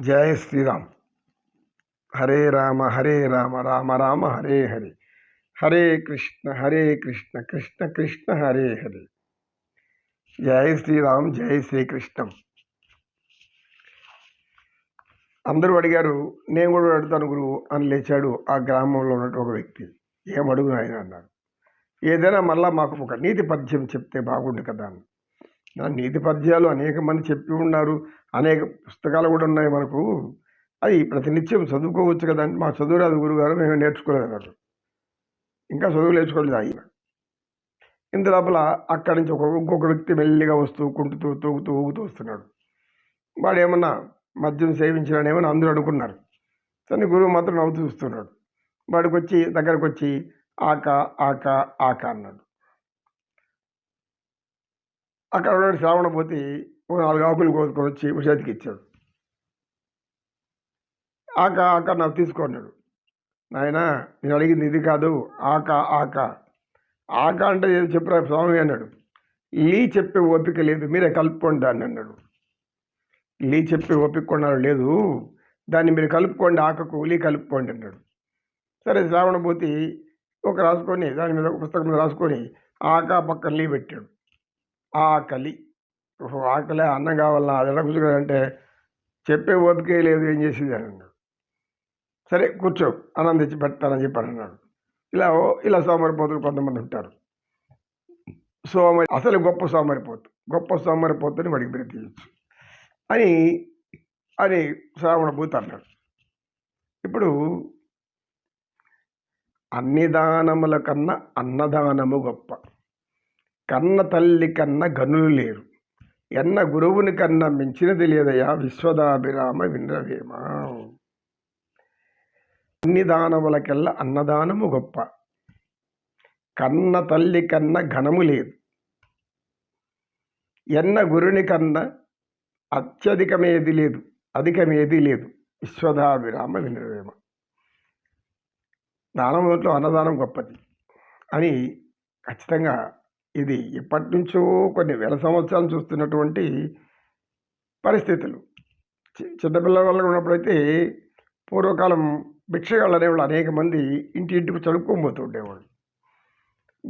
జయ శ్రీరామ్. హరే రామ హరే రామ రామ రామ హరే హరే. హరే కృష్ణ హరే కృష్ణ కృష్ణ కృష్ణ హరే హరే. జయ శ్రీరామ్ జయ శ్రీకృష్ణం. అందరూ అడిగారు నేను కూడా అడుగుతాను గురువు అని లేచాడు ఆ గ్రామంలో ఉన్నట్టు ఒక వ్యక్తి. ఏం అడుగు ఆయన అన్నారు. ఏదైనా మళ్ళా మాకు ఒక నీతి పద్యం చెప్తే బాగుండు కదా అని నీతి పద్యాలు అనేక మంది చెప్పి ఉన్నారు. అనేక పుస్తకాలు కూడా ఉన్నాయి మనకు. అది ప్రతినిత్యం చదువుకోవచ్చు కదా మా చదువురాదు గురుగారు మేము నేర్చుకోలేదు అన్నారు ఇంకా చదువు నేర్చుకోలేదు ఆయన. ఇంత లోపల అక్కడి నుంచి ఒక ఇంకొక వ్యక్తి మెల్లిగా వస్తూ కుంటుతూ తూగుతూ ఊగుతూ వస్తున్నాడు. వాడు ఏమన్నా మద్యం సేవించాడేమని అందరూ అనుకున్నారు. కానీ గురువు మాత్రం నవ్వుతూ చూస్తున్నాడు వాడికి వచ్చి దగ్గరకు వచ్చి ఆక ఆక ఆక అన్నాడు. అక్కడ ఉన్న శ్రావణ పోతి ఓ నాలుగు ఆకులు కోసుకొని వచ్చి ఓ చేతికి ఇచ్చాడు. ఆక ఆక నాకు తీసుకున్నాడు నాయన నేను అడిగింది ఇది కాదు ఆక ఆక. ఆక అంటే ఏదో చెప్పరా స్వామి అన్నాడు. లీ చెప్పే ఓపిక లేదు మీరే కలుపుకోండి దాన్ని అన్నాడు. లీ చెప్పే ఓపిక కొన్నారు లేదు దాన్ని మీరు కలుపుకోండి ఆకకు లీ కలుపుకోండి అన్నాడు. సరే శ్రావణ పోతి ఒక రాసుకొని దాని మీద ఒక పుస్తకం మీద రాసుకొని ఆక పక్కన లీ పెట్టాడు. ఆకలి. ఓహో ఆకలి అన్నం కావాలా అది ఎలా కూర్చోగలంటే చెప్పే ఓపికే లేదు ఏం చేసేది అని అన్నాడు. సరే కూర్చో అన్నం తెచ్చి పెడతానని చెప్పాను అన్నాడు. ఇలా ఇలా సోమరిపోతులు కొంతమంది ఉంటారు. సోమరి అసలు గొప్ప సోమరిపోతు గొప్ప సోమరిపోతుని వాడికి పేరు అని అని శ్రావణ భూత అన్నాడు. ఇప్పుడు అన్ని దానముల కన్నా అన్నదానము గొప్ప. కన్న తల్లి కన్న గనులు లేరు. ఎన్న గురువుని కన్నా మించినది లేదయా? విశ్వదాభిరామ వినరవేమ. అన్ని దానములకెల్లా అన్నదానము గొప్ప. కన్న తల్లి కన్న ఘనము లేదు. ఎన్న గురుని కన్నా అత్యధికమేది లేదు. అధికమేది లేదు. విశ్వదాభిరామ వినరవేమ. దానంలో అన్నదానం గొప్పది. అని ఖచ్చితంగా ఇది ఇప్పటి నుంచో కొన్ని వేల సంవత్సరాలు చూస్తున్నటువంటి పరిస్థితులు. చి- చిన్నపిల్లల వల్ల ఉన్నప్పుడైతే పూర్వకాలం భిక్షగాళ్ళు అనేవాళ్ళు అనేక మంది ఇంటి ఇంటికి చదువుకోబోతూ ఉండేవాళ్ళు.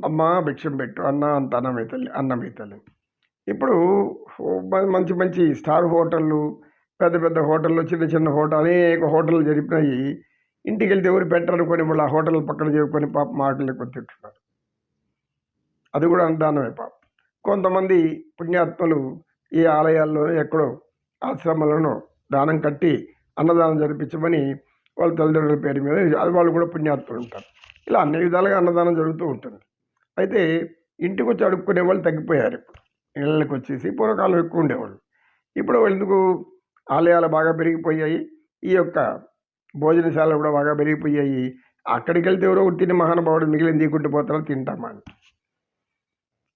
అమ్మ భిక్షం పెట్టు అన్న అంత అన్నమే తల్లి అన్నమే తల్లి ఇప్పుడు మంచి మంచి స్టార్ హోటళ్ళు పెద్ద పెద్ద హోటళ్ళు చిన్న చిన్న హోటల్ అనేక హోటళ్ళు జరిపినాయి. ఇంటికి వెళ్తే ఎవరు పెట్టరనుకొని వాళ్ళు ఆ హోటల్ పక్కన చెప్పుకొని పాప మాటలు కొని తింటున్నారు. అది కూడా అనుదానమే పాప. కొంతమంది పుణ్యాత్మలు ఈ ఆలయాల్లో ఎక్కడో ఆశ్రమాలను దానం కట్టి అన్నదానం జరిపించమని వాళ్ళ తల్లిదండ్రుల పేరు మీద అది వాళ్ళు కూడా పుణ్యాత్ములు ఉంటారు. ఇలా అన్ని విధాలుగా అన్నదానం జరుగుతూ ఉంటుంది. అయితే ఇంటికి వచ్చి అడుక్కునే వాళ్ళు తగ్గిపోయారు ఇప్పుడు. ఇళ్ళకి వచ్చేసి పూర్వకాలం ఎక్కువ ఉండేవాళ్ళు. ఇప్పుడు ఎందుకు ఆలయాలు బాగా పెరిగిపోయాయి? ఈ యొక్క భోజనశాలలు కూడా బాగా పెరిగిపోయాయి. అక్కడికి వెళ్తే ఎవరో ఒకటి తిని మహానుభావుడు మిగిలిన తీకుంటూ పోతారో తింటామా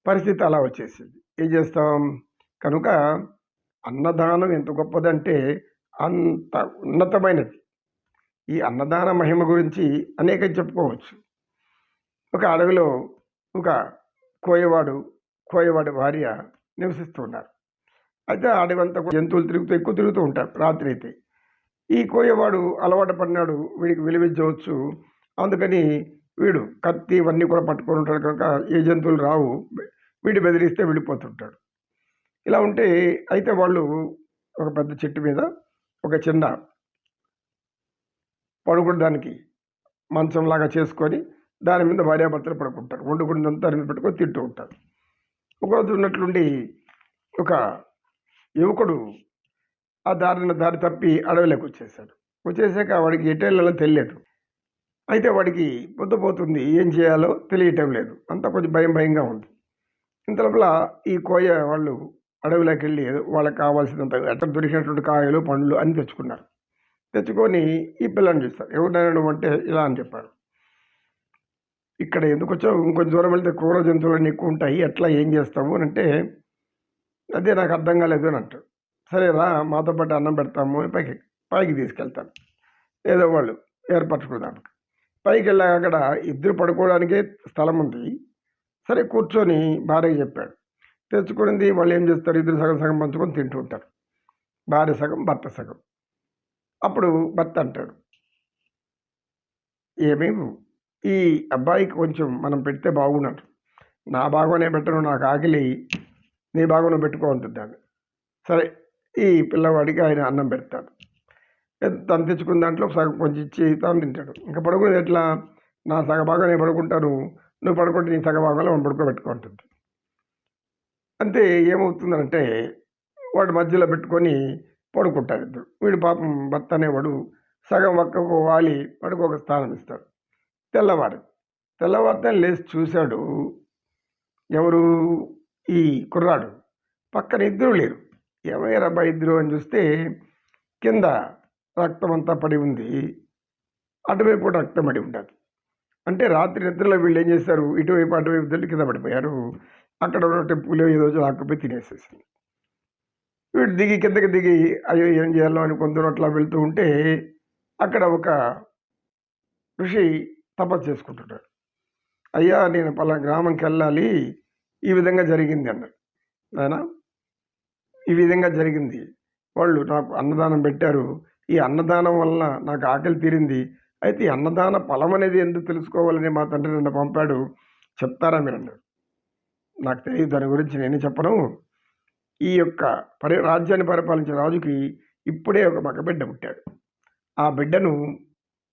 పరిస్థితి అలా వచ్చేసింది. ఏం చేస్తాం? కనుక అన్నదానం ఎంత గొప్పదంటే అంత ఉన్నతమైనది. ఈ అన్నదాన మహిమ గురించి అనేకం చెప్పుకోవచ్చు. ఒక అడవిలో ఒక కోయవాడు కోయవాడి భార్య నివసిస్తూ ఉన్నారు అయితే అడవి అంతా జంతువులు తిరుగుతూ ఎక్కువ తిరుగుతూ ఉంటారు రాత్రి అయితే ఈ కోయవాడు అలవాటు పడినాడు వీడికి విలువించవచ్చు అందుకని వీడు కత్తి ఇవన్నీ కూడా పట్టుకొని ఉంటాడు కనుక ఏ జంతువులు రావు. వీడి బెదిరిస్తే వెళ్ళిపోతుంటాడు. ఇలా ఉంటే అయితే వాళ్ళు ఒక పెద్ద చెట్టు మీద ఒక చిన్న పడుకోవడానికి మంచంలాగా చేసుకొని దాని మీద భార్యాభర్తలు పడుకుంటారు. వండుకున్నదంతా దాని మీద పెట్టుకొని తింటూ ఉంటారు. ఒకరోజు ఉన్నట్లుండి ఒక యువకుడు ఆ దారిన దారి తప్పి అడవిలోకి వచ్చేసాడు. వచ్చేసాక వాడికి ఎటేళ్ళలో తెలియదు. అయితే వాడికి పొద్దుపోతుంది ఏం చేయాలో తెలియటం లేదు. అంతా కొంచెం భయం భయంగా ఉంది. ఇంత లోపల ఈ కోయ వాళ్ళు అడవిలోకి వెళ్ళి వాళ్ళకి కావాల్సినంత ఎట్లా దొరికినటువంటి కాయలు పండ్లు అని తెచ్చుకున్నారు. తెచ్చుకొని ఈ పిల్లని చూస్తారు. ఎవరినైనా అంటే ఇలా అని చెప్పారు. ఇక్కడ ఎందుకు వచ్చావు? ఇంకొంచెం దూరం వెళ్తే క్రూర జంతువులు ఎక్కువ ఉంటాయి. ఎట్లా? ఏం చేస్తావు? అని అంటే అదే నాకు అర్థం కాలేదు అని అంటారు. సరే రా మాతో పాటు అన్నం పెడతాము అని పైకి పైకి తీసుకెళ్తాను ఏదో వాళ్ళు ఏర్పరచుకున్నాను పైకి వెళ్ళాక అక్కడ ఇద్దరు పడుకోవడానికే స్థలం ఉంది సరే కూర్చొని భార్య చెప్పాడు. తెచ్చుకునింది వాళ్ళు ఏం చేస్తారు? ఇద్దరు సగం సగం పంచుకొని తింటూ ఉంటారు. భార్య సగం భర్త సగం. అప్పుడు భర్త అంటాడు ఏమీ ఈ అబ్బాయికి కొంచెం మనం పెడితే బాగున్నాడు నా భాగం పెట్టను నాకు ఆకలి. నీ భాగంలో నువ్వు పెట్టుకో ఉంటుందాన్ని సరే ఈ పిల్లవాడికి ఆయన అన్నం పెడతాడు. తను తెచ్చుకున్న దాంట్లో సగం కొంచెం ఇచ్చి తాను తింటాడు. ఇంకా పడుకునేది ఎట్లా? నా సగ భాగం నేను పడుకుంటాను నువ్వు పడుకుంటే నీ సగ భాగంలో మనం పడుకోబెట్టుకుంటుంది అంతే ఏమవుతుందంటే వాడు మధ్యలో పెట్టుకొని పడుకుంటారు ఇద్దరు. వీడు పాపం భర్త అనేవాడు సగం ఒక్కకు వాలి వాడికి ఒక స్థానం ఇస్తాడు. తెల్లవాడు తెల్లవారితే లేచి చూశాడు ఎవరు? ఈ కుర్రాడు. పక్కన ఇద్దరు లేరు. ఎవరబ్బా ఇద్దరు అని చూస్తే కింద రక్తం అంతా పడి ఉంది. అటువైపు కూడా రక్తం పడి ఉంటుంది అంటే రాత్రి నిద్రలో వీళ్ళు ఏం చేశారు ఇటువైపు అటువైపు తల్లి కింద పడిపోయారు. అక్కడ ఉన్న టెంపులు ఏదో లాక్కుపోయి తినేసేసింది. వీడు దిగి కిందకి దిగి అయ్యో ఏం చేయాలో అని కొందరు అట్లా వెళ్తూ ఉంటే అక్కడ ఒక ఋషి తపస్సు చేసుకుంటున్నాడు. అయ్యా నేను పలా గ్రామంకి వెళ్ళాలి. ఈ విధంగా జరిగింది అన్నాడు. ఆయన ఈ విధంగా జరిగింది. వాళ్ళు నాకు అన్నదానం పెట్టారు. ఈ అన్నదానం వలన నాకు ఆకలి తీరింది. అయితే ఈ అన్నదాన ఫలం అనేది ఎందుకు తెలుసుకోవాలని మా తండ్రి నన్ను పంపాడు. చెప్తారా మీరు అన్నాడు నాకు తెలియదు దాని గురించి నేను చెప్పను. ఈ యొక్క పరి రాజ్యాన్ని పరిపాలించిన రాజుకి ఇప్పుడే ఒక మగబిడ్డ పుట్టాడు. ఆ బిడ్డను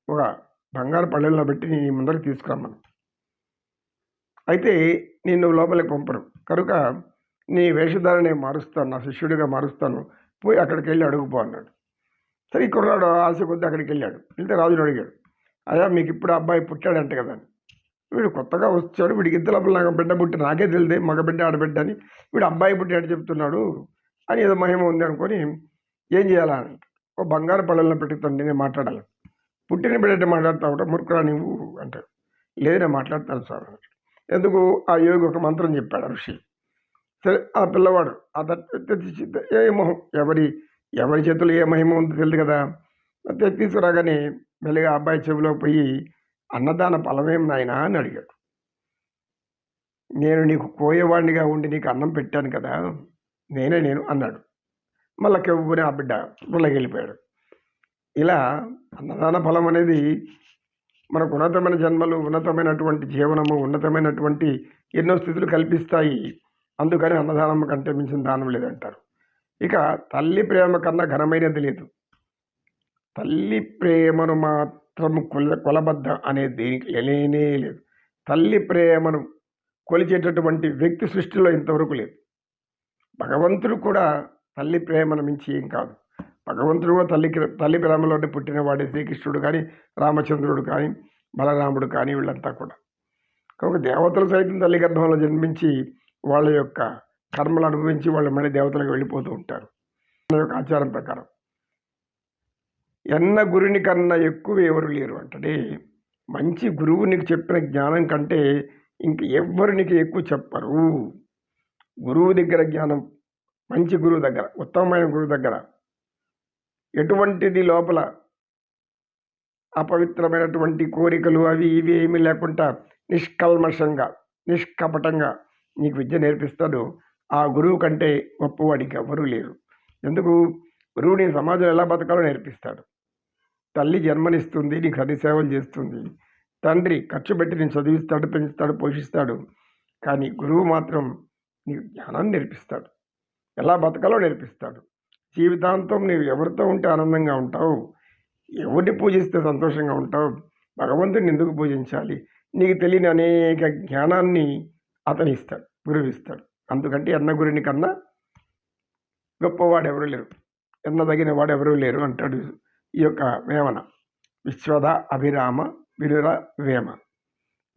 ఒక బంగారు పళ్ళెల్లో పెట్టి నేను ముందరికి తీసుకురమ్మను. అయితే నిన్ను లోపలికి పంపను. కనుక నీ వేషధారణ మారుస్తాను. నా శిష్యుడిగా మారుస్తాను. పోయి అక్కడికి వెళ్ళి అడుగుపో అన్నాడు. సరే ఈ కుర్రాడు ఆశ కొద్ది అక్కడికి వెళ్ళాడు. వెళ్తే రాజుని అడిగాడు. అయ్యా మీకు ఇప్పుడు అబ్బాయి పుట్టాడంట కదా అని. వీడు కొత్తగా వచ్చాడు. వీడికి ఇద్దరు నాకు బిడ్డ పుట్టి నాకే తెలిదే మగ బిడ్డ ఆడబిడ్డ అని. వీడు అబ్బాయి పుట్టాడు చెప్తున్నాడు అని ఏదో మహిమ ఉంది అనుకొని ఏం చేయాలని ఓ బంగారు పళ్ళల్లో పెట్టుతాను నేను మాట్లాడాలి. పుట్టిన బిడ్డ మాట్లాడుతూ ఉంటా మురుకురా నువ్వు అంటాడు. లేదు నేను మాట్లాడతాను సార్ ఎందుకు? ఆ యోగి ఒక మంత్రం చెప్పాడు ఋషి. సరే ఆ పిల్లవాడు ఆ దట్- ఏ మొహం? ఎవరి ఎవరి చేతులు ఏ మహిమ ఉందో తెలియదు కదా. తెచ్చి తీసుకురాగానే మెల్లిగా అబ్బాయి చెవిలో పోయి అన్నదాన ఫలమేం నాయనా అని అడిగాడు. నేను నీకు కోయేవాడినిగా ఉండి నీకు అన్నం పెట్టాను కదా నేనే నేను అన్నాడు. మళ్ళా కెవ్వుని ఆ బిడ్డ గుళ్ళకి వెళ్ళిపోయాడు ఇలా అన్నదాన ఫలం అనేది మనకు ఉన్నతమైన జన్మలు ఉన్నతమైనటువంటి జీవనము ఉన్నతమైనటువంటి ఎన్నో స్థితులు కల్పిస్తాయి. అందుకని అన్నదానం కంటే మించిన దానం లేదంటారు. ఇక తల్లి ప్రేమ కన్నా ఘనమైనది లేదు తల్లి ప్రేమను మాత్రము కొల కొలబద్ద అనేది దేనికి లేనే లేదు. తల్లి ప్రేమను కొలిచేటటువంటి వ్యక్తి సృష్టిలో ఇంతవరకు లేదు. భగవంతుడు కూడా తల్లి ప్రేమను మించి ఏం కాదు. భగవంతుడు కూడా తల్లికి తల్లి ప్రేమలోనే పుట్టినవాడే శ్రీకృష్ణుడు కానీ రామచంద్రుడు కానీ బలరాముడు కానీ వీళ్ళంతా కూడా. కాబట్టి దేవతలు సైతం తల్లి గర్భంలో జన్మించి వాళ్ళ యొక్క కర్మలు అనుభవించి వాళ్ళు మళ్ళీ దేవతలకు వెళ్ళిపోతూ ఉంటారు. మన యొక్క ఆచారం ప్రకారం. ఎన్న గురుని కన్నా ఎక్కువ ఎవరు లేరు అంటే మంచి గురువు నీకు చెప్పిన జ్ఞానం కంటే ఇంక ఎవ్వరు నీకు ఎక్కువ చెప్పరు. గురువు దగ్గర జ్ఞానం మంచి గురువు దగ్గర ఉత్తమమైన గురువు దగ్గర ఎటువంటిది లోపల అపవిత్రమైనటువంటి కోరికలు అవి ఇవి ఏమీ లేకుండా నిష్కల్మషంగా నిష్కపటంగా నీకు విద్య నేర్పిస్తాడు. ఆ గురువు కంటే గొప్పవాడికి ఎవరూ లేరు. ఎందుకు? గురువు నీ సమాజం ఎలా బతకాలో నేర్పిస్తాడు. తల్లి జన్మనిస్తుంది నీకు అన్ని సేవలు చేస్తుంది. తండ్రి ఖర్చు పెట్టి నేను చదివిస్తాడు పెంచుతాడు పోషిస్తాడు. కానీ గురువు మాత్రం నీకు జ్ఞానాన్ని నేర్పిస్తాడు. ఎలా బతకాలో నేర్పిస్తాడు. జీవితాంతం నీవు ఎవరితో ఉంటే ఆనందంగా ఉంటావు? ఎవరిని పూజిస్తే సంతోషంగా ఉంటావు? భగవంతుని ఎందుకు పూజించాలి? నీకు తెలియని అనేక జ్ఞానాన్ని అతను ఇస్తాడు గురువు ఇస్తాడు అందుకంటే అన్న గురుని కన్నా గొప్పవాడు ఎవరు లేరు. ఎన్నదగిన వాడు ఎవరు లేరు అంటాడు ఈ యొక్క వేమన. విశ్వద అభిరామ విరుర వేమ.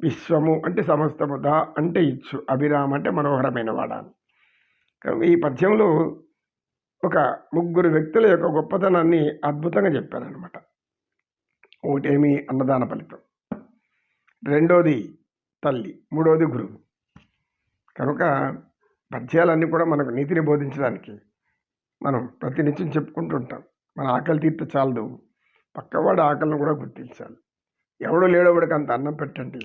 విశ్వము అంటే సమస్తము దా అంటే ఇచ్చు. అభిరామ అంటే మనోహరమైన వాడాను అని. ఈ పద్యంలో ఒక ముగ్గురు వ్యక్తుల యొక్క గొప్పతనాన్ని అద్భుతంగా చెప్పారనమాట ఒకటేమి? అన్నదాన ఫలితం. రెండోది తల్లి. మూడోది గురువు. కనుక పద్యాలన్నీ కూడా మనకు నీతిని బోధించడానికి మనం ప్రతినిత్యం చెప్పుకుంటూ ఉంటాం. మన ఆకలి తీర్త చాలదు. పక్కవాడి ఆకలిని కూడా గుర్తించాలి. ఎవడు లేడోవాడికి అంత అన్నం పెట్టండి.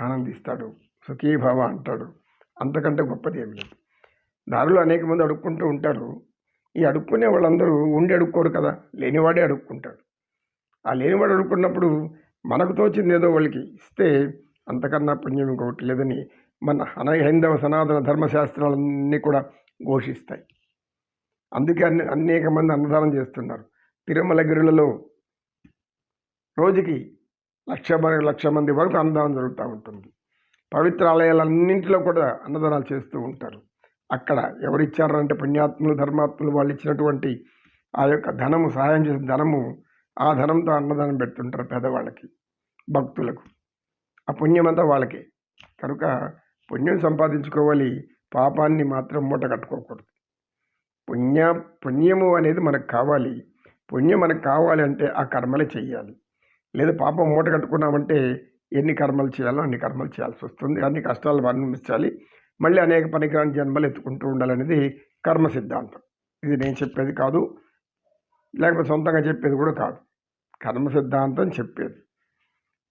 ఆనందిస్తాడు. సుఖీభావ అంటాడు. అంతకంటే గొప్పది ఏమి లేదు. దారిలో అనేక మంది అడుక్కుంటూ ఉంటారు. ఈ అడుక్కునే వాళ్ళందరూ ఉండి అడుక్కోరు కదా. లేనివాడే అడుక్కుంటాడు. ఆ లేనివాడు అడుక్కున్నప్పుడు మనకు తోచింది ఏదో వాళ్ళకి ఇస్తే అంతకన్నా పుణ్యం ఇంకొకటి లేదని మన అన హైందవ సనాతన ధర్మశాస్త్రాలన్నీ కూడా ఘోషిస్తాయి. అందుకే అన్ని అనేక మంది అన్నదానం చేస్తున్నారు. తిరుమల గిరులలో రోజుకి లక్ష మ- లక్ష మంది వరకు అన్నదానం జరుగుతూ ఉంటుంది. పవిత్ర ఆలయాలన్నింటిలో కూడా అన్నదానాలు చేస్తూ ఉంటారు. అక్కడ ఎవరిచ్చారంటే పుణ్యాత్ములు ధర్మాత్ములు వాళ్ళు ఇచ్చినటువంటి ఆ యొక్క ధనము సహాయం చేసిన ధనము ఆ ధనంతో అన్నదానం పెడుతుంటారు పేదవాళ్ళకి భక్తులకు. ఆ పుణ్యమంతా వాళ్ళకే. కనుక పుణ్యం సంపాదించుకోవాలి. పాపాన్ని మాత్రం మూట కట్టుకోకూడదు. పుణ్య పుణ్యము అనేది మనకు కావాలి. పుణ్యం మనకు కావాలి అంటే ఆ కర్మలే చేయాలి లేదా పాపం మూట కట్టుకున్నామంటే ఎన్ని కర్మలు చేయాలో అన్ని కర్మలు చేయాల్సి వస్తుంది. అన్ని కష్టాలు అనుభవించాలి మళ్ళీ అనేక పనికిరాని జన్మలు ఎత్తుకుంటూ ఉండాలనేది కర్మ సిద్ధాంతం. ఇది నేను చెప్పేది కాదు. లేకపోతే సొంతంగా చెప్పేది కూడా కాదు. కర్మ సిద్ధాంతం చెప్పేది.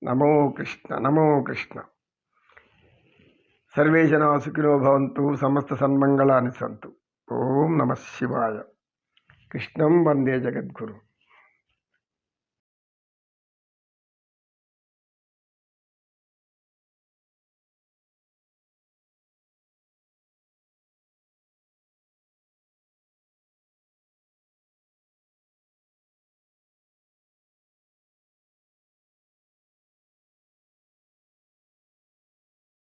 నమో కృష్ణ నమో కృష్ణ. సర్వే జనా సుఖినో భవంతు సమస్త సన్మంగళాన్ని సంతు. ఓం నమ శివాయ. కృష్ణం వందే జగద్గురు.